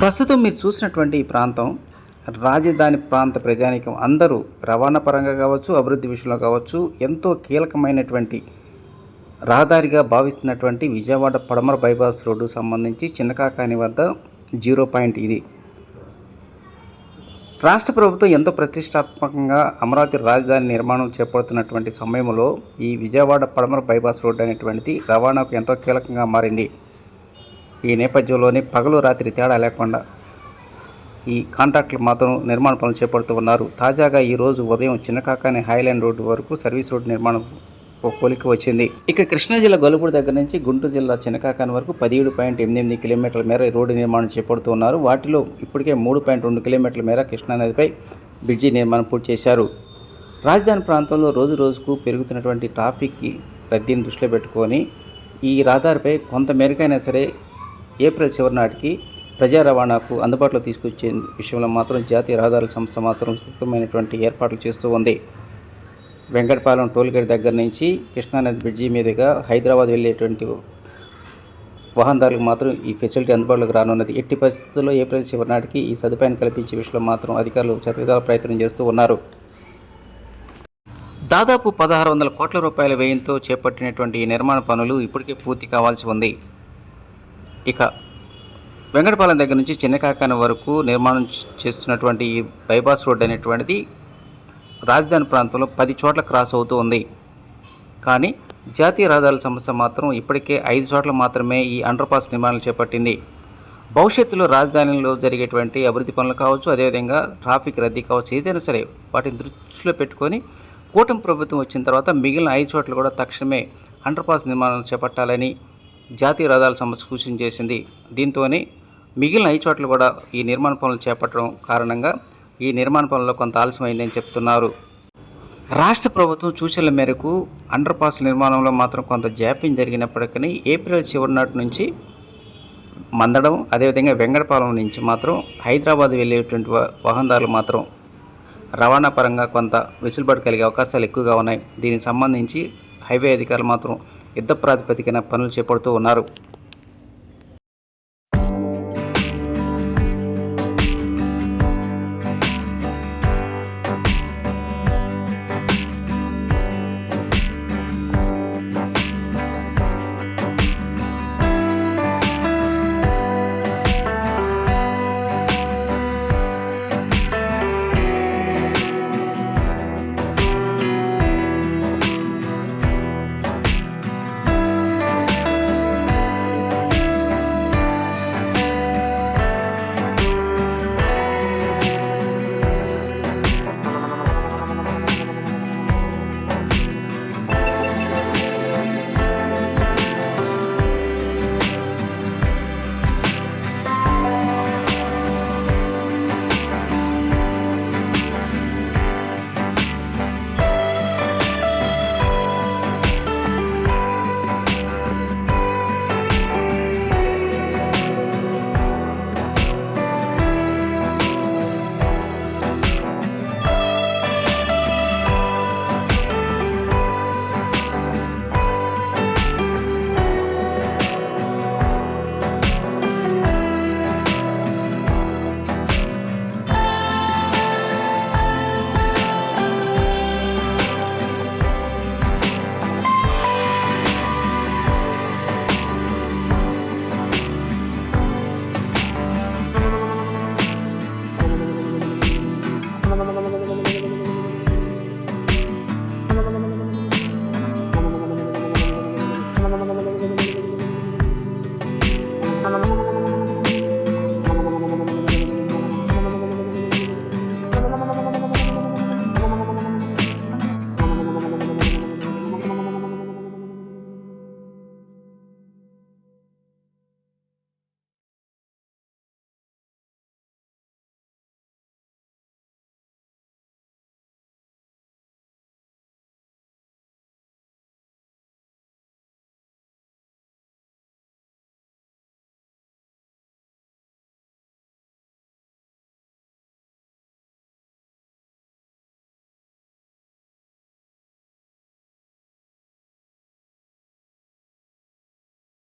ప్రస్తుతం మీరు చూసినటువంటి ఈ ప్రాంతం రాజధాని ప్రాంత ప్రజానికం అందరూ రవాణా పరంగా కావచ్చు అభివృద్ధి విషయంలో కావచ్చు ఎంతో కీలకమైనటువంటి రహదారిగా భావిస్తున్నటువంటి విజయవాడ పడమర బైపాస్ రోడ్డు సంబంధించి చిన్నకాకాని వద్ద జీరో పాయింట్ ఇది. రాష్ట్ర ప్రభుత్వం ఎంతో ప్రతిష్టాత్మకంగా అమరావతి రాజధాని నిర్మాణం చేపడుతున్నటువంటి సమయంలో ఈ విజయవాడ పడమర బైపాస్ రోడ్డు అనేటువంటిది రవాణాకు ఎంతో కీలకంగా మారింది. ఈ నేపథ్యంలోనే పగలు రాత్రి తేడా లేకుండా ఈ కాంట్రాక్టులు మాత్రం నిర్మాణ పనులు చేపడుతూ ఉన్నారు. తాజాగా ఈ రోజు ఉదయం చిన్నకాకాని హైలాండ్ రోడ్డు వరకు సర్వీస్ రోడ్డు నిర్మాణం ఒక వచ్చింది. ఇక కృష్ణా జిల్లా గొలుపూడి దగ్గర నుంచి గుంటూరు జిల్లా చిన్నకాకాని వరకు పదిహేడు పాయింట్ ఎనిమిది కిలోమీటర్ల మేర రోడ్డు నిర్మాణం చేపడుతూ ఉన్నారు. వాటిలో ఇప్పటికే మూడు పాయింట్ రెండు కిలోమీటర్ల మేర కృష్ణా నదిపై బ్రిడ్జి నిర్మాణం పూర్తి చేశారు. రాజధాని ప్రాంతంలో రోజు రోజుకు పెరుగుతున్నటువంటి ట్రాఫిక్కి రద్దీని దృష్టిలో పెట్టుకొని ఈ రహదారిపై కొంత మేరకైనా సరే ఏప్రిల్ చివరి నాటికి ప్రజా రవాణాకు అందుబాటులో తీసుకొచ్చే విషయంలో మాత్రం జాతీయ రహదారుల సంస్థ మాత్రం విస్తృతమైనటువంటి ఏర్పాట్లు చేస్తూ ఉంది. వెంకటపాలెం టోల్గేట్ దగ్గర నుంచి కృష్ణానది బ్రిడ్జి మీదుగా హైదరాబాద్ వెళ్ళేటువంటి వాహనదారులకు మాత్రం ఈ ఫెసిలిటీ అందుబాటులోకి రానున్నది. ఎట్టి పరిస్థితుల్లో ఏప్రిల్ చివరి నాటికి ఈ సదుపాయాన్ని కల్పించే విషయంలో మాత్రం అధికారులు చతువిధాల ప్రయత్నం చేస్తూ ఉన్నారు. దాదాపు పదహారు వందల కోట్ల రూపాయల వ్యయంతో చేపట్టినటువంటి ఈ నిర్మాణ పనులు ఇప్పటికే పూర్తి కావాల్సి ఉంది. ఇక వెంకటపాలెం దగ్గర నుంచి చిన్నకాకాన వరకు నిర్మాణం చేస్తున్నటువంటి ఈ బైపాస్ రోడ్ అనేటువంటిది రాజధాని ప్రాంతంలో పది చోట్ల క్రాస్ అవుతూ ఉంది. కానీ జాతీయ రహదారుల సంస్థ మాత్రం ఇప్పటికే ఐదు చోట్ల మాత్రమే ఈ అండర్ పాస్ నిర్మాణాలు చేపట్టింది. భవిష్యత్తులో రాజధానిలో జరిగేటువంటి అభివృద్ధి పనులు కావచ్చు అదేవిధంగా ట్రాఫిక్ రద్దీ కావచ్చు ఏదైనా సరే వాటిని దృష్టిలో పెట్టుకొని కూటమి ప్రభుత్వం వచ్చిన తర్వాత మిగిలిన ఐదు చోట్ల కూడా తక్షణమే అండర్ పాస్ నిర్మాణాలు చేపట్టాలని జాతీయ రహదారుల సంస్థ సూచన చేసింది. దీంతోనే మిగిలిన ఐదు చోట్ల కూడా ఈ నిర్మాణ పనులు చేపట్టడం కారణంగా ఈ నిర్మాణ పనుల్లో కొంత ఆలస్యమైందని చెప్తున్నారు. రాష్ట్ర ప్రభుత్వం సూచనల మేరకు అండర్ పాస్ నిర్మాణంలో మాత్రం కొంత జాప్యం జరిగినప్పటికీ ఏప్రిల్ చివరి నాటి నుంచి మందడం అదేవిధంగా వెంకటపాలెం నుంచి మాత్రం హైదరాబాద్ వెళ్ళేటువంటి వాహనదారులు మాత్రం రవాణా పరంగా కొంత వెసులుబాటు కలిగే అవకాశాలు ఎక్కువగా ఉన్నాయి. దీనికి సంబంధించి హైవే అధికారులు మాత్రం యుద్ధ ప్రాతిపదికన పనులు చేపడుతూ ఉన్నారు.